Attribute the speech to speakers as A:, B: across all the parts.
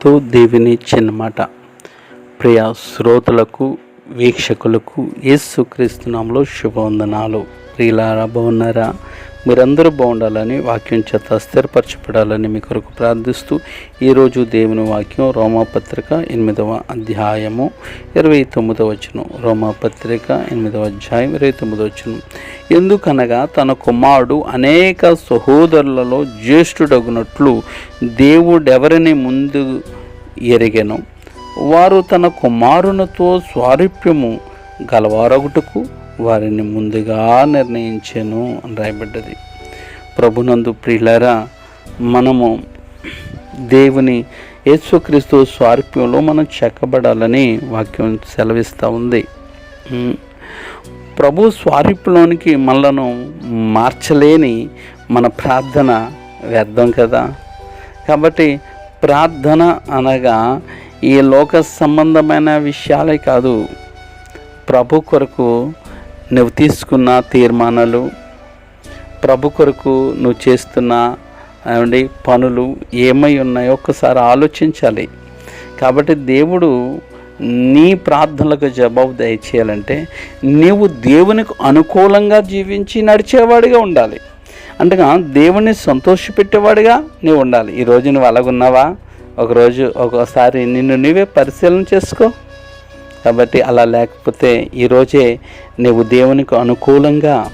A: ఎంతో దేవుని చిన్నమాట. ప్రియ శ్రోతలకు వీక్షకులకు యేసుక్రీస్తు నామములో శుభవందనాలు. ప్రియులారా బాగున్నారా? మీరందరూ బాగుండాలని వాక్యం చేత స్థిరపరచబడాలని మీ కొరకు ప్రార్థిస్తూ ఈరోజు దేవుని వాక్యం రోమాపత్రిక ఎనిమిదవ అధ్యాయము ఇరవై తొమ్మిదవ వచనం. రోమాపత్రిక ఎనిమిదవ అధ్యాయం ఇరవై తొమ్మిదవ వచనం. ఎందుకనగా తన కుమారుడు అనేక సహోదరులలో జ్యేష్ఠుడగునట్లు దేవుడెవరిని ముందు ఎరిగెను? వారు తన కుమారునితో స్వారూప్యము గలవారగుటకు వారిని ముందుగా నిర్ణయించాను అని రాయబడ్డది. ప్రభునందు ప్రియులారా మనము దేవుని యేసుక్రీస్తు స్వారూప్యంలో మనం చెక్కబడాలని వాక్యం సెలవిస్తూ ఉంది. ప్రభు స్వారూప్యంలోనికి మనలను మార్చలేని మన ప్రార్థన వ్యర్థం కదా? కాబట్టి ప్రార్థన అనగా ఈ లోక సంబంధమైన విషయాలే కాదు ప్రభు కొరకు నువ్వు తీసుకున్న తీర్మానాలు ప్రభు కొరకు నువ్వు చేస్తున్న ఏమండి పనులు ఏమై ఉన్నాయో ఒక్కసారి ఆలోచించాలి. కాబట్టి దేవుడు నీ ప్రార్థనలకు జవాబు దయచేయాలంటే నీవు దేవునికి అనుకూలంగా జీవించి నడిచేవాడిగా ఉండాలి. అంటగా దేవుణ్ణి సంతోషపెట్టేవాడిగా నీవు ఉండాలి. ఈరోజు నువ్వు అలాగున్నావా? ఒకరోజు ఒకసారి నిన్ను నీవే పరిశీలన చేసుకో. కాబట్టి అలా లేకపోతే ఈరోజే నువ్వు దేవునికి అనుకూలంగా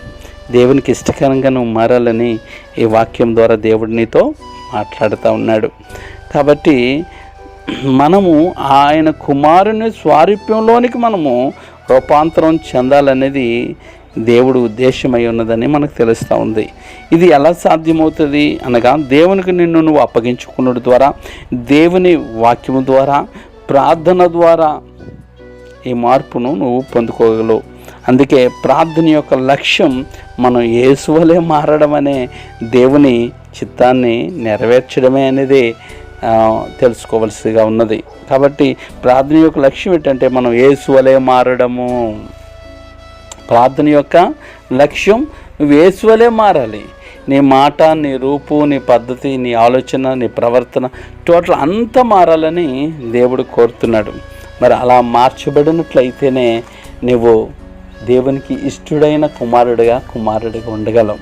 A: దేవునికి ఇష్టకరంగా నువ్వు మారాలని ఈ వాక్యం ద్వారా దేవుడు నీతో మాట్లాడుతూ ఉన్నాడు. కాబట్టి మనము ఆయన కుమారుని స్వారూప్యంలోనికి మనము రూపాంతరం చెందాలనేది దేవుడు ఉద్దేశమై ఉన్నదని మనకు తెలుస్తూ ఉంది. ఇది ఎలా సాధ్యమవుతుంది? అనగా దేవునికి నిన్ను నువ్వు అప్పగించుకున్నడు ద్వారా దేవుని వాక్యము ద్వారా ప్రార్థన ద్వారా ఈ మార్పును నువ్వు పొందుకోగలవు. అందుకే ప్రార్థన యొక్క లక్ష్యం మనం ఏసువలే మారడం అనే దేవుని చిత్తాన్ని నెరవేర్చడమే అనేది తెలుసుకోవలసిగా ఉన్నది. కాబట్టి ప్రార్థన యొక్క లక్ష్యం ఏంటంటే మనం ఏసువలే మారడము. ప్రార్థన యొక్క లక్ష్యం నువ్వు ఏసువలే మారాలి. నీ మాట నీ రూపు నీ పద్ధతి నీ ఆలోచన నీ ప్రవర్తన టోటల్ అంతా మారాలని దేవుడు కోరుతున్నాడు. మరి అలా మార్చబడినట్లయితేనే నువ్వు దేవునికి ఇష్టడైన కుమారుడిగా కుమారుడిగా ఉండగలవు.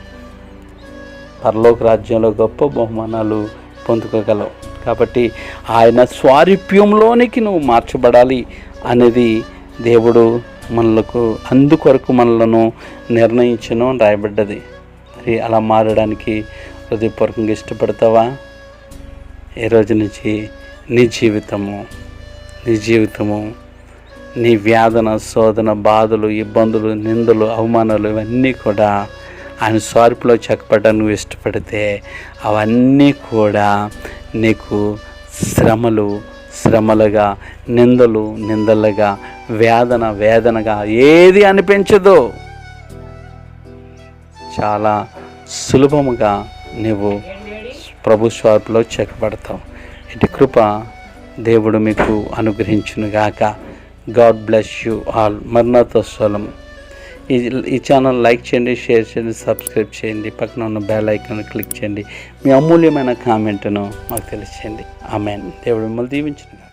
A: పరలోక రాజ్యంలో గొప్ప బహుమానాలు పొందుకోగలవు. కాబట్టి ఆయన స్వారూప్యంలోనికి నువ్వు మార్చబడాలి అనేది దేవుడు మనలకు అందుకొరకు మనలను నిర్ణయించను అని రాయబడ్డది. మరి అలా మారడానికి హృదయపూర్వకంగా ఇష్టపడతావా? ఏ రోజు నుంచి నీ జీవితము నీ జీవితము నీ వేదన శోధన బాధలు ఇబ్బందులు నిందలు అవమానాలు ఇవన్నీ కూడా ఆయన స్వార్పులో చెక్కపడ్డానికి నువ్వు ఇష్టపడితే అవన్నీ కూడా నీకు శ్రమలు శ్రమలుగా నిందలు నిందలుగా వేదన వేదనగా ఏది అనిపించదు. చాలా సులభముగా నువ్వు ప్రభు స్వార్పులో చెక్కబడతావు ఇటు కృప దేవుడు మీకు అనుగ్రహించునుగాక గాడ్ బ్లెస్ యూ ఆల్. మరణతో స్వలం ఈ ఈ ఛానల్ లైక్ చేయండి షేర్ చేయండి సబ్స్క్రైబ్ చేయండి. పక్కన ఉన్న బెల్ ఐకాన్ క్లిక్ చేయండి. మీ అమూల్యమైన కామెంట్ను మాకు తెలియచేయండి. ఆమెన్. దేవుడు మిమ్మల్ని దీవించిన